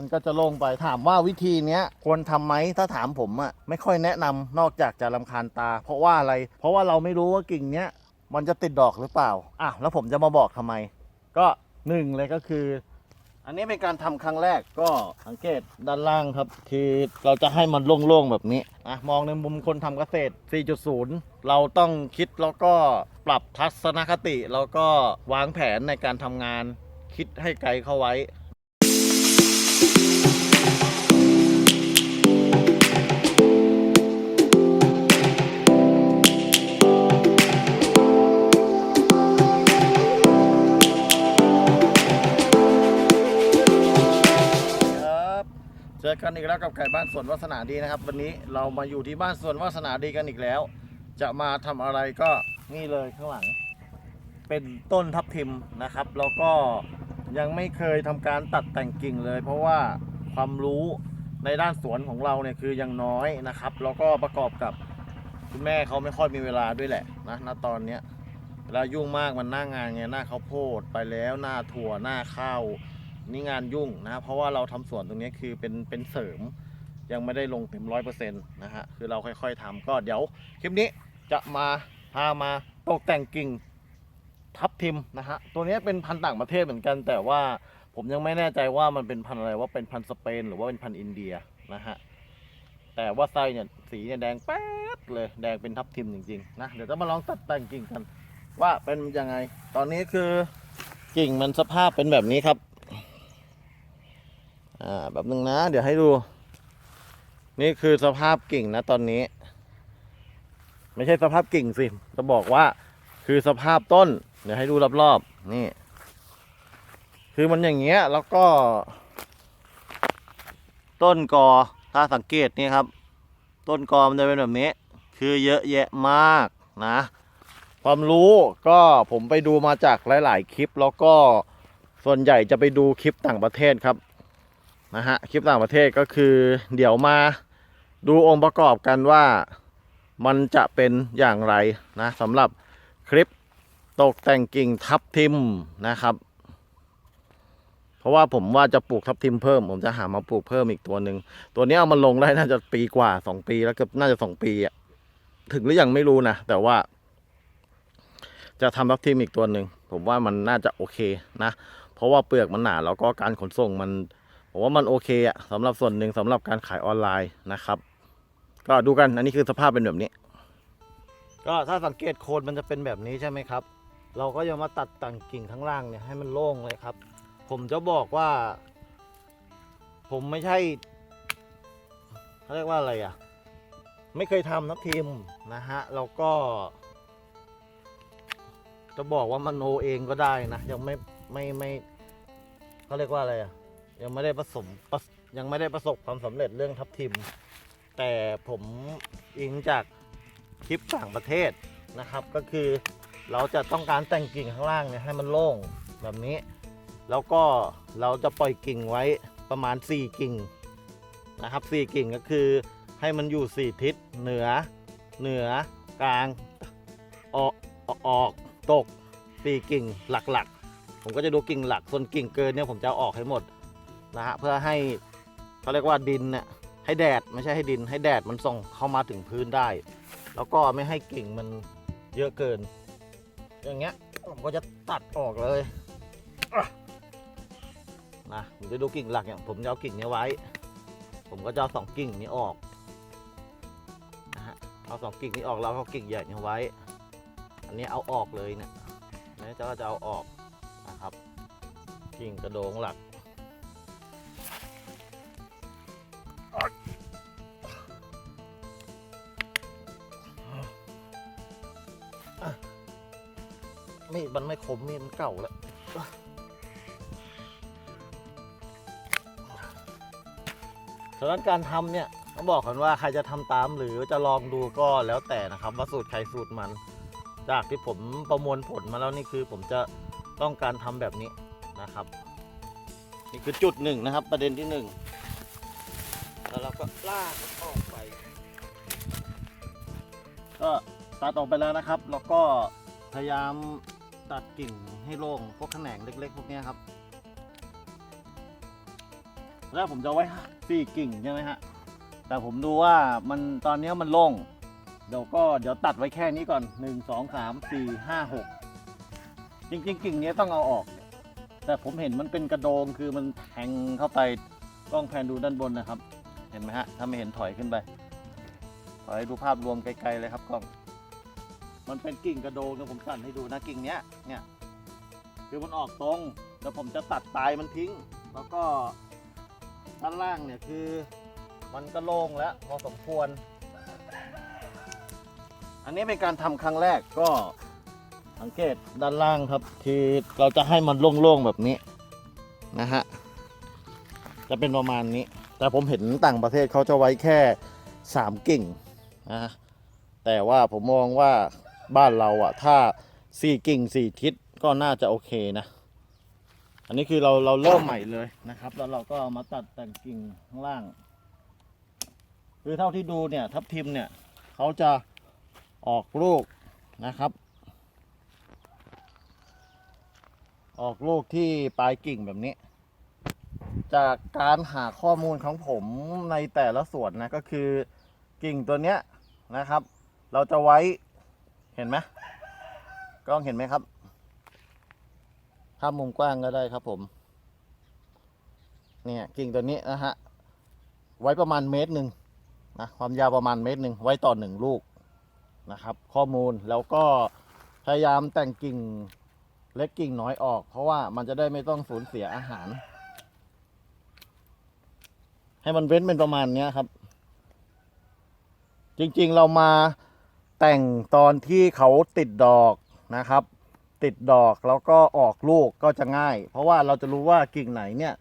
มันก็จะโล่งไปถามว่าวิธีเนี้ยควรทำไหมถ้าถามผมอะไม่ค่อยแนะนำนอกจากจะลำคาญตา เพราะว่าอะไร เพราะว่าเราไม่รู้ว่ากิ่งเนี้ยมันจะติดดอกหรือเปล่าอะแล้วผมจะมาบอกทำไม ก็หนึ่งเลยก็คือ อันนี้เป็นการทำครั้งแรกก็สังเกตด้านล่างครับ คือเราจะให้มันโล่งๆแบบนี้อะมองในมุมคนทำเกษตร 4.0 เราต้องคิดแล้วก็ปรับทัศนคติ แล้วก็วางแผนในการทำงาน คิดให้ไกลเข้าไว้ เจอกันอีกแล้วกับไก่บ้านสวนวาสนาดีนะครับ วันนี้เรามาอยู่ที่บ้านสวนวาสนาดีกันอีกแล้ว จะมาทำอะไรก็นี่เลยข้างหลัง เป็นต้นทับทิมนะครับ แล้วก็ ยังไม่เคยทำการตัดแต่งกิ่งเลย เพราะว่าความรู้ในด้านสวนของเราเนี่ยคือยังน้อยนะครับ แล้วก็ประกอบกับคุณแม่เขาไม่ค่อยมีเวลาด้วยแหละนะณตอนเนี้ยเวลายุ่งมากมันหน้างานไงหน้าข้าวโพดไปแล้วหน้าถั่วหน้าข้าวนี่งานยุ่งนะเพราะว่าเราทำสวนตรงนี้คือเป็นเป็นเสริม ยังไม่ได้ลงเต็มร้อยเปอร์เซ็นต์นะฮะคือเราค่อยๆทำก็เดี๋ยวคลิปนี้จะมาพามาตกแต่งกิ่ง ทับทิมนะฮะตัวนี้เป็นพันธุ์ต่างประเทศเหมือนกัน แต่ว่าผมยังไม่แน่ใจว่ามันเป็นพันธุ์อะไรว่าเป็นพันธุ์สเปน หรือว่าเป็นพันธุ์อินเดียนะฮะแต่ว่าไส้เนี่ยสีเนี่ยแดงแป๊ดเลยแดงเป็นทับทิมจริงๆนะเดี๋ยวจะมาลองตัดแต่งกิ่งกัน ว่าเป็นยังไง ตอนนี้คือกิ่งมันสภาพเป็นแบบนี้ครับอ่าแบบนึงนะ เดี๋ยวให้ดู นี่คือสภาพกิ่งนะตอนนี้ ไม่ใช่สภาพกิ่งสิจะบอกว่าคือสภาพต้น เดี๋ยวให้ดูรอบๆนี่ คือมันอย่างเงี้ยแล้วก็ ต้นกอถ้าสังเกตนี่ครับ ต้นกอมันจะเป็นแบบนี้ คือเยอะแยะมากนะ ความรู้ก็ผมไปดูมาจากหลาย ๆ คลิปแล้วก็ส่วนใหญ่จะไปดูคลิปต่างประเทศครับนะฮะคลิปต่างประเทศก็คือเดี๋ยวมาดูองค์ประกอบกันว่ามันจะเป็นอย่างไรนะสำหรับคลิป ตกแต่งกิ่งทับทิมนะครับ เพราะว่าผมว่าจะปลูกทับทิมเพิ่ม ผมจะหามาปลูกเพิ่มอีกตัวหนึ่งตัวนี้เอามาลงได้น่าจะปีกว่าสองปีแล้วเก็น่าจะสองปีอะถึงหรือยังไม่รู้นะแต่ว่า จะทำทับทิมอีกตัวหนึ่งผมว่ามันน่าจะโอเคนะ เพราะว่าเปลือกมันหนาแล้วก็การขนส่งมัน ผมว่ามันโอเคอะสำหรับส่วนหนึ่งสำหรับการขายออนไลน์นะครับ ก็ดูกันอันนี้คือสภาพเป็นแบบนี้ ก็ถ้าสังเกตโคนมันจะเป็นแบบนี้ใช่ไหมครับ เราก็จะมาตัดแต่งกิ่งข้างล่างเนี่ยให้มันโล่งเลยครับ ผมจะบอกว่า ผมไม่ใช่เขาเรียกว่าอะไรอะไม่เคยทำนักทีมนะฮะแล้วก็ จะบอกว่ามันโนเองก็ได้นะ ยังไม่ไม่ไม่เขาเรียกว่าอะไรอะยังไม่ได้ประสมยังไม่ได้ประสบความสำเร็จเรื่องทับทิม แต่ผมอิงจากคลิปต่างประเทศนะครับก็คือ เราจะต้องการแต่งกิ่งข้างล่างเนี่ยให้มันโล่งแบบนี้ แล้วก็เราจะปล่อยกิ่งไว้ประมาณ 4 กิ่งนะครับ 4 กิ่งก็คือให้มันอยู่ 4 ทิศเหนือ เหนือกลางออกออกออกตก 4 กิ่งหลักๆ ผมก็จะดูกิ่งหลักส่วนกิ่งเกินเนี่ยผมจะอออกให้หมดนะฮะเพื่อให้เขาเรียกว่าดินเนี่ยให้แดดไม่ใช่ให้ดินให้แดดมันส่งเข้ามาถึงพื้นได้ แล้วก็ไม่ให้กิ่งมันเยอะเกิน อย่างเงี้ยผมก็จะตัดออกเลยนะผมจะดูกิ่งหลักเนี่ยผมจะเอากิ่งเนี้ยไว้ ผมก็จะเอาสองกิ่งนี้ออกนะฮะเอาสองกิ่งนี้ออกแล้วเอากิ่งใหญ่นี้ไว้ อันนี้เอาออกเลยเนี่ยนะจะจะเอาออกนะครับกิ่งกระโดงหลัก มันไม่คมมีดมันเก่าแล้วสำหรับการทำเนี่ยต้องบอกก่อนว่าใครจะทำตามหรือจะลองดูก็แล้วแต่นะครับว่าสูตรใครสูตรมัน จากที่ผมประมวลผลมาแล้วนี่คือ ผมจะต้องการทำแบบนี้นะครับ นี่คือจุดหนึ่งนะครับ ประเด็นที่หนึ่งแล้วเราก็ลากมันออกไป ก็ตัดออกไปแล้วนะครับ แล้วก็พยายาม ตัดกิ่งให้โล่งพวกแขนงเล็ก ๆ พวกนี้ครับแล้วผมจะไว้สี่กิ่งใช่ไหมฮะแต่ผมดูว่ามันตอนนี้มันโล่งเดี๋ยวก็เดี๋ยวตัดไว้แค่นี้ก่อนหนึ่งสองสามสี่ห้าหกจริงๆ กิ่งนี้ต้องเอาออก แต่ผมเห็นมันเป็นกระโดงคือมันแทงเข้าไปกล้องแพนดูด้านบนนะครับ เห็นไหมฮะ ถ้าไม่เห็นถอยขึ้นไป ถอยดูภาพรวมไกลๆเลยครับกล้อง มันเป็นกิ่งกระโดงนะผมสั่นให้ดูนะกิ่งเนี้ยเนี่ยคือมันออกตรงแล้วผมจะตัดปลายมันทิ้ง แล้วก็ด้านล่างเนี่ยคือมันก็โล่งแล้วพอสมควร อันนี้เป็นการทำครั้งแรกก็สังเกตด้านล่างครับ คือเราจะให้มันโล่งๆแบบนี้นะฮะจะเป็นประมาณนี้ แต่ผมเห็นต่างประเทศเขาจะไว้แค่สามกิ่งนะแต่ว่าผมมองว่า บ้านเราอะถ้าสี่กิ่งสี่ทิศก็น่าจะโอเคนะ อันนี้คือเราเราเริ่มใหม่เลยนะครับ แล้วเราก็เอามาตัดแต่งกิ่งข้างล่าง คือเท่าที่ดูเนี่ยทับทิมเนี่ยเขาจะออกลูกนะครับ ออกลูกที่ปลายกิ่งแบบนี้ จากการหาข้อมูลของผมในแต่ละส่วนนะก็คือกิ่งตัวเนี้ยนะครับ เราจะไว้ เห็นไหมกล้องเห็นไหมครับภาพมุมกว้างก็ได้ครับผม เนี่ยกิ่งตัวนี้นะฮะ ไว้ประมาณเมตรหนึ่งนะความยาวประมาณเมตรหนึ่งไว้ต่อหนึ่งลูกนะครับ ข้อมูลแล้วก็พยายามแต่งกิ่งเล็กกิ่งน้อยออก เพราะว่ามันจะได้ไม่ต้องสูญเสียอาหาร ให้มันเว้นเป็นประมาณเนี้ยครับ จริงๆเรามา แต่งตอนที่เขาติดดอกนะครับ ติดดอกแล้วก็ออกลูกก็จะง่าย เพราะว่าเราจะรู้ว่ากิ่งไหนเนี่ย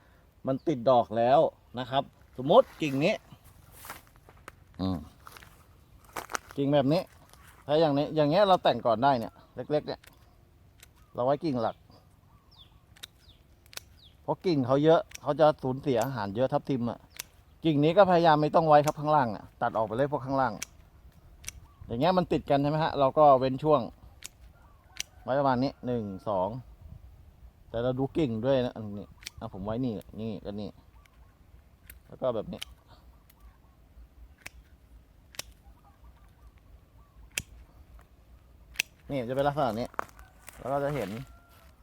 มันติดดอกแล้วนะครับ สมมติกิ่งนี้กิ่งแบบนี้ ถ้าอย่างนี้ อย่างเงี้ยเราแต่งก่อนได้เนี่ย เล็ก ๆ เนี่ย เราไว้กิ่งหลัก เพราะกิ่งเขาเยอะเขาจะสูญเสียอาหารเยอะทับทิมอะ กิ่งนี้ก็พยายามไม่ต้องไว้ครับข้างล่างอะ ตัดออกไปเลยพวกข้างล่าง อย่างเงี้ยมันติดกันใช่ไหมฮะ เราก็เว้นช่วง ไว้ประมาณนี้หนึ่งสองแต่เราดูกิ่งด้วยนะอันนี้อะผมไว้นี่นี่ก็นี่แล้วก็แบบนี้ นี่จะเป็นลักษณะนี้ แล้วก็จะเห็น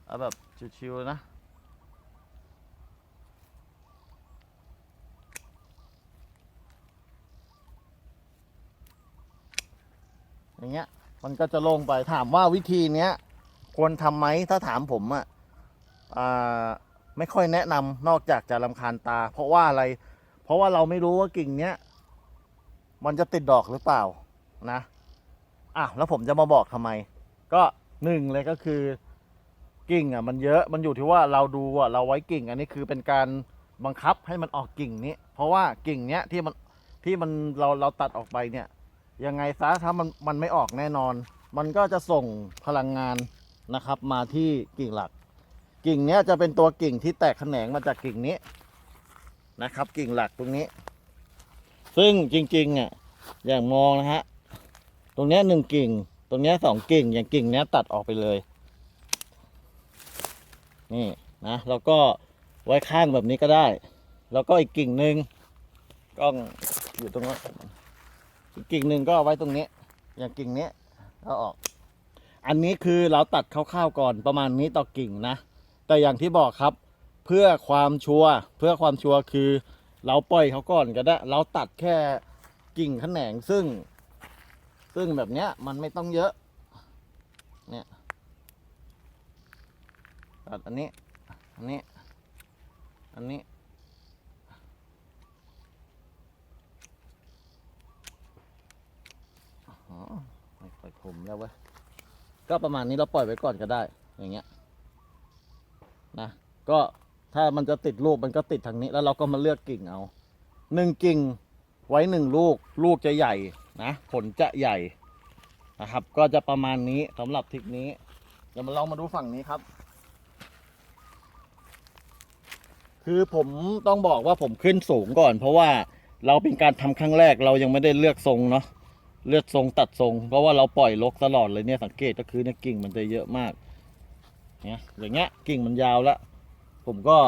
เอาแบบชิวๆนะ อย่างเงี้ย มันก็จะลงไปถามว่าวิธีเนี้ยควรทำไหมถ้าถามผมอะ่ะอ่าไม่ค่อยแนะนำนอกจากจะลำคาญตา เพราะว่าอะไร เพราะว่าเราไม่รู้ว่ากิ่งเนี้ยมันจะติดดอกหรือเปล่านะอะแล้วผมจะมาบอกทำไม ก็หนึ่งเลยก็คือกิ่งอะมันเยอะมันอยู่ที่ว่าเราดูอะเราไว้กิ่ง อันนี้คือเป็นการบังคับให้มันออกกิ่งนี้ เพราะว่ากิ่งเนี้ยที่มันที่มันเราเราตัดออกไปเนี่ย ยังไงซะถ้ามันมันไม่ออกแน่นอน มันก็จะส่งพลังงานนะครับ มาที่กิ่งหลัก กิ่งเนี้ยจะเป็นตัวกิ่งที่แตกแขนงมาจากกิ่งนี้นะครับ กิ่งหลักตรงนี้ ซึ่งจริงๆอะอย่างมองนะฮะตรงเนี้ยหนึ่งกิ่ง ตรงเนี้ยสองกิ่ง อย่างกิ่งเนี้ยตัดออกไปเลย นี่นะแล้วก็ไว้ข้างแบบนี้ก็ได้ แล้วก็อีกกิ่งหนึ่งกล้องอยู่ตรงนั้น อีกกิ่งหนึ่งก็เอาไว้ตรงนี้ อย่างกิ่งนี้ก็ออก อันนี้คือเราตัดคร่าวๆก่อนประมาณนี้ต่อกิ่งนะ แต่อย่างที่บอกครับ เพื่อความชัวร์เพื่อความชัวร์คือเราปล่อยเขาก่อนก็ได้ เราตัดแค่กิ่งแขนงซึ่ง ซึ่งแบบเนี้ยมันไม่ต้องเยอะ เนี่ยตัดอันนี้ อันนี้ อันนี้ อ๋อ ไม่ค่อยคมแล้วเว้ย ก็ประมาณนี้เราปล่อยไว้ก่อนก็ได้ อย่างเงี้ย นะ ก็ถ้ามันจะติดลูกมันก็ติดทางนี้ แล้วเราก็มาเลือกกิ่งเอาหนึ่งกิ่งไว้หนึ่งลูก ลูกจะใหญ่นะ ผลจะใหญ่นะครับ ก็จะประมาณนี้สำหรับทริกนี้ เดี๋ยวมาลองมาดูฝั่งนี้ครับ คือผมต้องบอกว่าผมขึ้นสูงก่อน เพราะว่าเราเป็นการทำครั้งแรกเรายังไม่ได้เลือกทรงเนาะ เลือกทรงตัดทรง เพราะว่าเราปล่อยลกตลอดเลยเนี่ยสังเกตก็คือเนี่ยกิ่งมันจะเยอะมากเนี่ยอย่างเงี้ยกิ่งมันยาวแล้วผมก็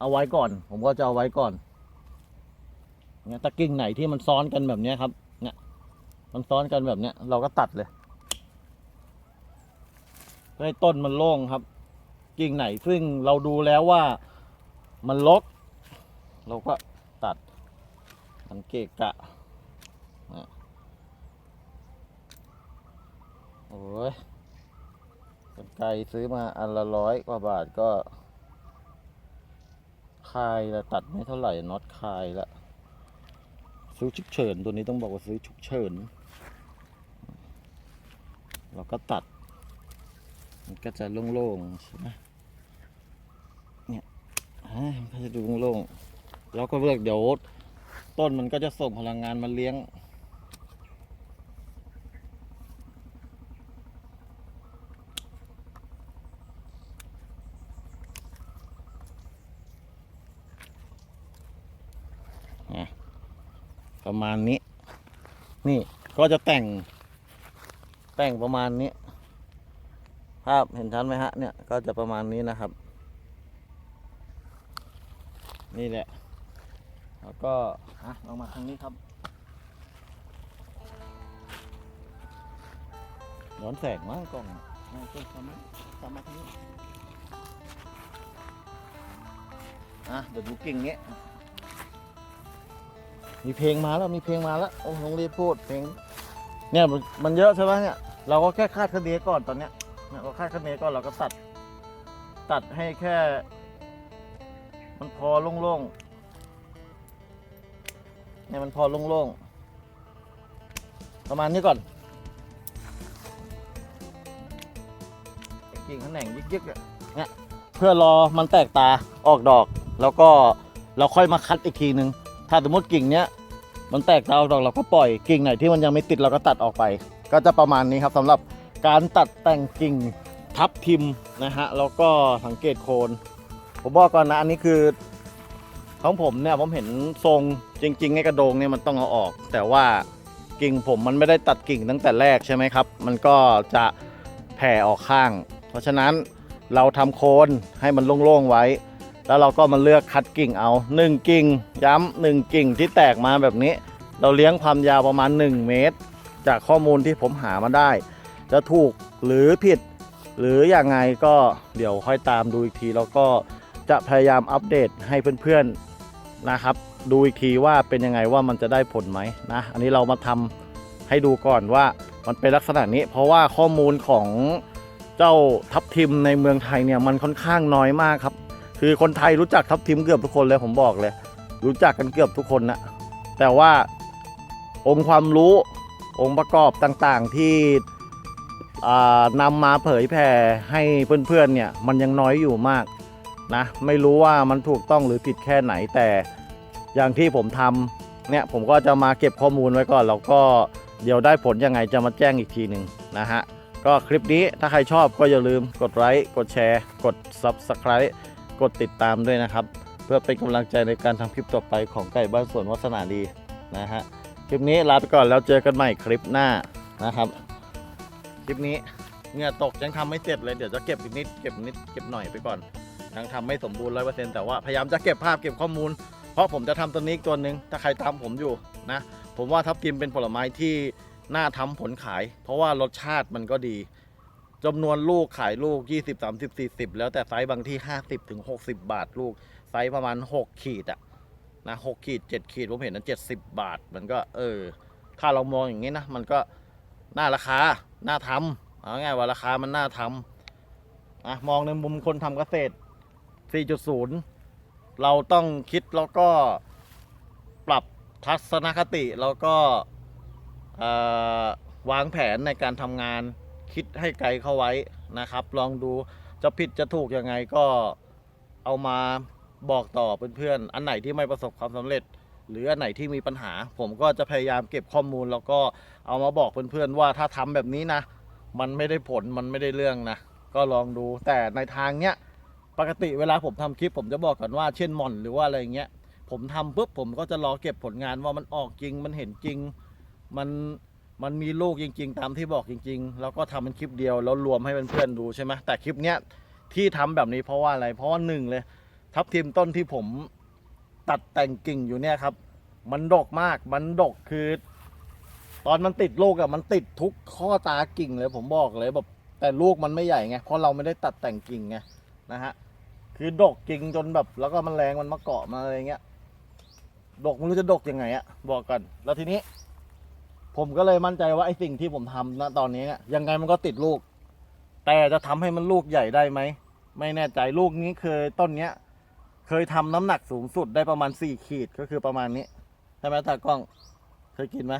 เอาไว้ก่อน ผมก็จะเอาไว้ก่อนเนี่ยตะกิ่งไหนที่มันซ้อนกันแบบเนี้ยครับ เนี่ย มันซ้อนกันแบบเนี้ย เราก็ตัดเลยให้ต้นมันโล่งครับ กิ่งไหนซึ่งเราดูแล้วว่ามันลก เราก็ตัดมันเกะกะ โอ้ยกันไกลซื้อมาอันละร้อยกว่าบาทก็คายละตัดไม่เท่าไหร่น็อตคายละ ซื้อฉุกเฉินตัวนี้ต้องบอกว่าซื้อฉุกเฉินเราก็ตัด มันก็จะโล่งๆใช่ไหมเนี่ยมันก็จะดูโล่งๆแล้วก็เลือกเดี๋ยวต้นมันก็จะส่งพลังงานมาเลี้ยง ประมาณนี้ นี่ก็จะแต่ง แต่งประมาณนี้ ภาพเห็นชัดไหมฮะ เนี่ยก็จะประมาณนี้นะครับ นี่แหละ แล้วก็อะลองมาทางนี้ครับย้อนแสงมั้งกล้องอะเอากล้องกลับมากลับมาทางนี้อะเดี๋ยวดูกิ่งนี้ มีเพลงมาแล้วมีเพลงมาแล้วโอ้ลงรีบพูดเพลงเนี่ยมันเยอะใช่ไหมเนี่ยเราก็แค่คาดคะเนก่อนตอนเนี้ยเนี่ยเราคาดคะเนก่อนเราก็ตัด ตัดให้แค่ มันพอโล่งๆเนี่ยมันพอโล่งๆประมาณนี้ก่อนกิ่งแขนงยึกๆเนี่ยเพื่อรอมันแตกตาออกดอก แล้วก็เราค่อยมาคัดอีกทีนึง ถ้าสมมติกิ่งเนี้ยมันแตกตาออกดอกเราก็ปล่อยกิ่งไหนที่มันยังไม่ติดเราก็ตัดออกไป ก็จะประมาณนี้ครับสำหรับการตัดแต่งกิ่งทับทิมนะฮะแล้วก็สังเกตโคนผมบอกก่อนนะอันนี้คือของผมเนี่ยผมเห็นทรงจริงๆไอ้กระโดงเนี่ยมันต้องเอาออก แต่ว่ากิ่งผมมันไม่ได้ตัดกิ่งตั้งแต่แรกใช่ไหมครับ มันก็จะแผ่ออกข้าง เพราะฉะนั้นเราทำโคนให้มันโล่งๆไว้ แล้วเราก็มาเลือกคัดกิ่งเอา 1 กิ่ง ย้ำหนึ่งกิ่งที่แตกมาแบบนี้ เราเลี้ยงความยาวประมาณ 1 เมตร จากข้อมูลที่ผมหามาได้ จะถูกหรือผิด หรืออย่างไงก็เดี๋ยวค่อยตามดูอีกทีแล้วก็จะพยายามอัปเดตให้เพื่อนๆนะครับ ดูอีกทีว่าเป็นยังไงว่ามันจะได้ผลไหมนะอันนี้เรามาทำให้ดูก่อนว่ามันเป็นลักษณะนี้ เพราะว่าข้อมูลของเจ้าทับทิมในเมืองไทยเนี่ยมันค่อนข้างน้อยมากครับ คือคนไทยรู้จักทับทิมเกือบทุกคนเลยผมบอกเลย รู้จักกันเกือบทุกคนนะแต่ว่าองค์ความรู้องค์ประกอบต่างๆที่นำมาเผยแผ่ให้เพื่อนๆเนี่ยมันยังน้อยอยู่มากนะไม่รู้ว่ามันถูกต้องหรือผิดแค่ไหนแต่อย่างที่ผมทำเนี่ยผมก็จะมาเก็บข้อมูลไว้ก่อนแล้วก็เดี๋ยวได้ผลยังไงจะมาแจ้งอีกทีหนึ่งนะฮะก็คลิปนี้ถ้าใครชอบก็อย่าลืมกดไลค์กดแชร์ กด Subscribe กดติดตามด้วยนะครับ เพื่อเป็นกำลังใจในการทำคลิปต่อไปของไก่บ้านสวนวัฒนาดีนะฮะคลิปนี้ลาไปก่อนแล้วเจอกันใหม่คลิปหน้านะครับ คลิปนี้เงื่อตกยังทำไม่เสร็จเลยเดี๋ยวจะเก็บอีกนิดเก็บนิดเก็บหน่อยไปก่อนยังทำไม่สมบูรณ์ร้อยเปอร์เซ็นต์แต่ว่าพยายามจะเก็บภาพเก็บข้อมูล เพราะผมจะทำตัวนี้อีกตัวหนึ่งถ้าใครตามผมอยู่นะผมว่าทับทิมเป็นผลไม้ที่น่าทำผลขาย เพราะว่ารสชาติมันก็ดี จำนวนลูกขายลูก 20 30 40 แล้วแต่ไซส์บางที่ 50ถึง60 บาทลูก ไซส์ประมาณ 6 ขีดอะนะ6ขีด 7 ขีด ผมเห็นนั้น70 บาท มันก็เออ ถ้าเรามองอย่างนี้นะ มันก็น่าราคา น่าทำเอาง่ายว่าราคามันน่าทำอะมองในมุมคนทำเกษตร 4.0 เราต้องคิดแล้วก็ปรับทัศนคติแล้วก็วางแผนในการทำงาน คิดให้ไกลเข้าไว้นะครับ ลองดูจะผิดจะถูกยังไงก็เอามาบอกต่อเพื่อนๆอันไหนที่ไม่ประสบความสำเร็จ หรืออันไหนที่มีปัญหา ผมก็จะพยายามเก็บข้อมูล แล้วก็เอามาบอกเพื่อนๆว่าถ้าทำแบบนี้นะ มันไม่ได้ผลมันไม่ได้เรื่องนะก็ลองดูแต่ในทางเนี้ยปกติเวลาผมทำคลิป ผมจะบอกก่อนว่าเช่นหม่อนหรือว่าอะไรเงี้ยผมทำปุ๊บผมก็จะรอเก็บผลงานว่ามันออกจริงมันเห็นจริง มัน มันมีลูกจริง ๆ ตามที่บอกจริง ๆ แล้วก็ทำเป็นคลิปเดียวแล้วรวมให้เพื่อนๆดูใช่ไหมแต่คลิปเนี้ยที่ทำแบบนี้เพราะว่าอะไร เพราะว่าหนึ่งเลย ทับทิมต้นที่ผมตัดแต่งกิ่งอยู่เนี่ยครับ มันดกมากมันดกคือ ตอนมันติดลูกอะมันติดทุกข้อตากิ่งเลยผมบอกเลยแบบแต่ลูกมันไม่ใหญ่ไงเพราะเราไม่ได้ตัดแต่งกิ่งไงนะฮะคือดกกิ่งจนแบบ แล้วก็มันแรงมันมาเกาะมาอะไรเงี้ยดกไม่รู้จะดกยังไงอะบอกก่อนแล้วทีนี้ ผมก็เลยมั่นใจว่าไอ้สิ่งที่ผมทำณตอนนี้เนี่ยยังไงมันก็ติดลูก แต่จะทำให้มันลูกใหญ่ได้ไหม ไม่แน่ใจลูกนี้เคยต้นเนี้ย เคยทำน้ำหนักสูงสุดได้ประมาณสี่ขีดก็คือประมาณนี้ใช่ไหมตากล้องเคยกินไหม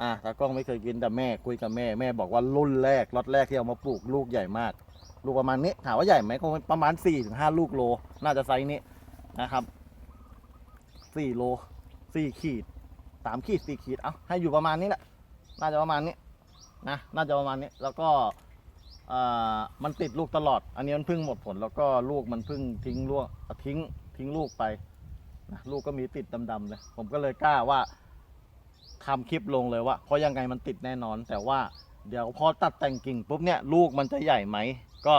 อ่าตากล้องไม่เคยกินแต่แม่คุยกับแม่แม่บอกว่ารุ่นแรกล็อตแรกที่เอามาปลูกลูกใหญ่มาก ลูกประมาณนี้ถามว่าใหญ่ไหมคงประมาณสี่ถึงห้าลูกโล น่าจะไซส์นี้นะครับสี่โลสี่ขีด สามขีดสี่ขีดเอาให้อยู่ประมาณนี้แหละน่าจะประมาณนี้นะน่าจะประมาณนี้แล้วก็มันติดลูกตลอด อันนี้มันเพิ่งหมดผล แล้วก็ลูกมันเพิ่งทิ้งลูกทิ้งทิ้งลูกไปนะลูกก็มีติดดำๆเลย ผมก็เลยกล้าว่าทำคลิปลงเลยว่า เพราะยังไงมันติดแน่นอน แต่ว่าเดี๋ยวพอตัดแต่งกิ่งปุ๊บเนี่ยลูกมันจะใหญ่ไหมก็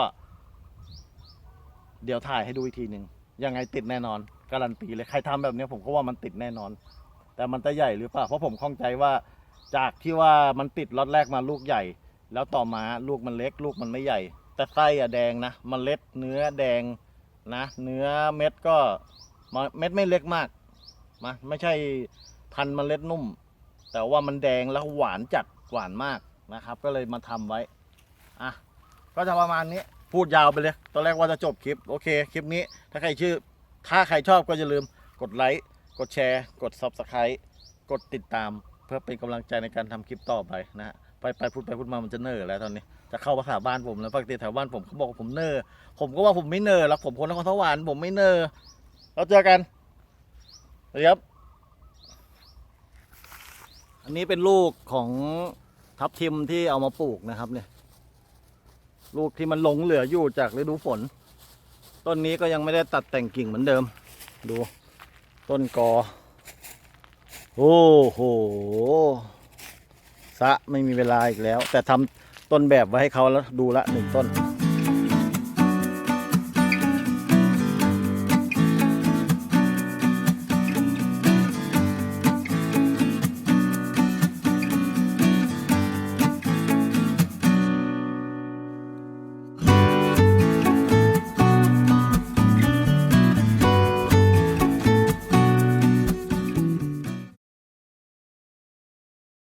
เดี๋ยวถ่ายให้ดูอีกทีหนึ่งยังไงติดแน่นอน การันตีเลยใครทำแบบนี้ผมก็ว่ามันติดแน่นอน แต่มันจะใหญ่หรือเปล่าเพราะผมข้องใจว่า จากที่ว่ามันติดล็อตแรกมาลูกใหญ่ แล้วต่อมาลูกมันเล็ก ลูกมันไม่ใหญ่ แต่ไส้อะแดงนะมเมล็ดเนื้อแดงนะ เนื้อเม็ดก็เม็ดไม่เล็กมากมาไม่ใช่พันธุ์เมล็ดนุ่ม แต่ว่ามันแดงแล้วหวานจัดหวานมากนะครับ ก็เลยมาทำไว้อะก็จะประมาณนี้พูดยาวไปเลย ตอนแรกว่าจะจบคลิป โอเค คลิปนี้ ถ้าใครชื่อ ถ้าใครชอบก็อย่าลืมกดไลค์ กดแชร์ กด Subscribe กดติดตาม เพื่อเป็นกำลังใจในการทำคลิปต่อไปนะฮะไปไปพูดไปพูดมามันจะเนอร์แล้วตอนนี้ จะเข้าภาษาบ้านผมแล้วปกติแถวบ้านผมเขาบอกว่าผมเนอร์ผมก็ว่าผมไม่เนอร์แล้วผมคนนครสวรรค์ผมไม่เนอร์เราเจอกันสวัสดีครับ อันนี้เป็นลูกของทับทิมที่เอามาปลูกนะครับเนี่ย ลูกที่มันหลงเหลืออยู่จากฤดูฝน ต้นนี้ก็ยังไม่ได้ตัดแต่งกิ่งเหมือนเดิม ดู ต้นกอ โอ้โหสะไม่มีเวลาอีกแล้ว แต่ทำต้นแบบไว้ให้เขาแล้วดูละหนึ่งต้น